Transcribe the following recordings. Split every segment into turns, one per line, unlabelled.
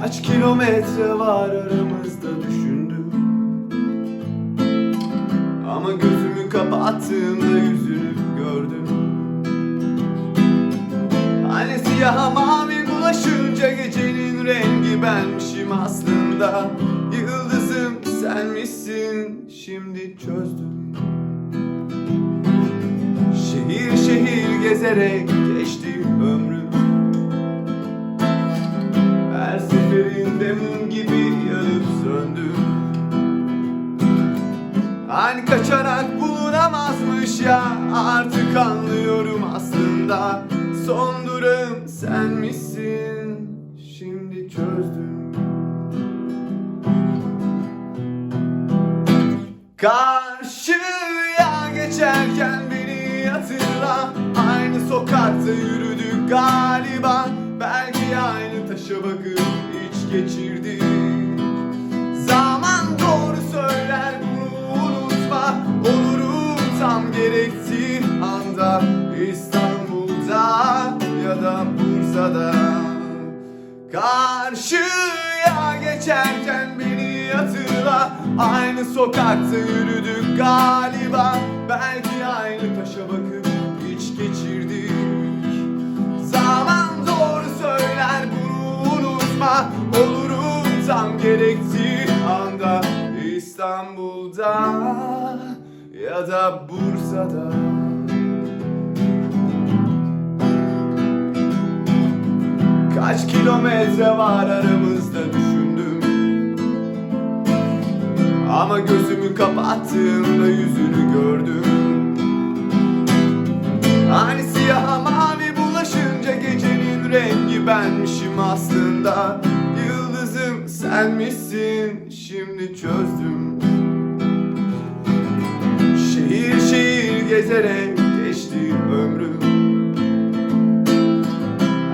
Kaç kilometre var aramızda düşündüm. Ama gözümü kapattığımda yüzünü gördüm. Hani siyaha mavi bulaşınca gecenin rengi benmişim aslında. Yıldızım senmişsin şimdi çözdüm. Şehir şehir gezerek mum gibi yanıp söndüm Hani kaçarak bulunamazmış ya Artık anlıyorum aslında. Son durağım senmişsin Şimdi çözdüm. Karşıya geçerken beni hatırla. Aynı sokakta yürüdük galiba. Belki aynı taşa bakıp geçirdik Zaman doğru söyler bunu unutma. Olurum tam gerektiği anda İstanbul'da ya da Bursa'da. Karşıya geçerken beni hatırla. Aynı sokakta yürüdük galiba. Belki aynı taşa bakıp hiç geçirdik İstanbul'da ya da Bursa'da. Kaç kilometre var aramızda düşündüm. Ama gözümü kapattığımda yüzünü gördüm. Hani siyaha mavi bulaşınca gecenin rengi benmişim aslında Yıldızım senmişsin şimdi çözdüm. Şehir şehir gezerek geçti ömrüm.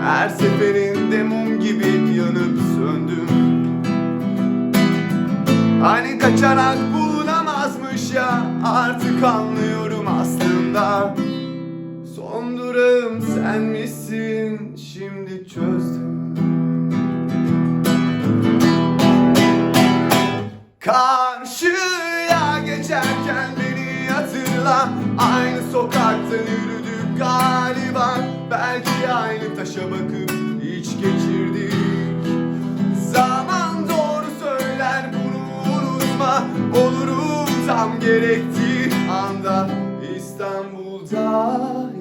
Her seferinde mum gibi yanıp söndüm. Hani kaçarak bulunamazmış ya Artık anlıyorum aslında. Son durağım senmişsin Şimdi Karşıya geçerken beni hatırla. Aynı sokakta yürüdük galiba. Belki aynı taşa bakıp hiç geçirdik. Zaman doğru söyler bunu unutma. Olurum tam gerektiği anda. İstanbul'da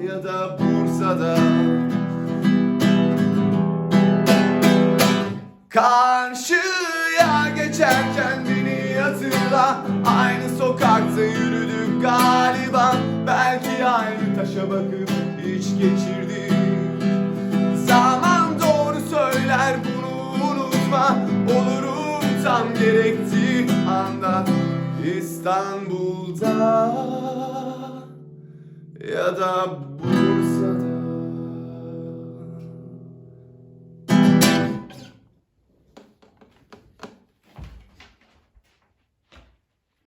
ya da Bursa'da. Karşıya bakıp hiç geçirdik Zaman doğru söyler bunu unutma. Olurum tam gerektiği anda. İstanbul'da ya da bu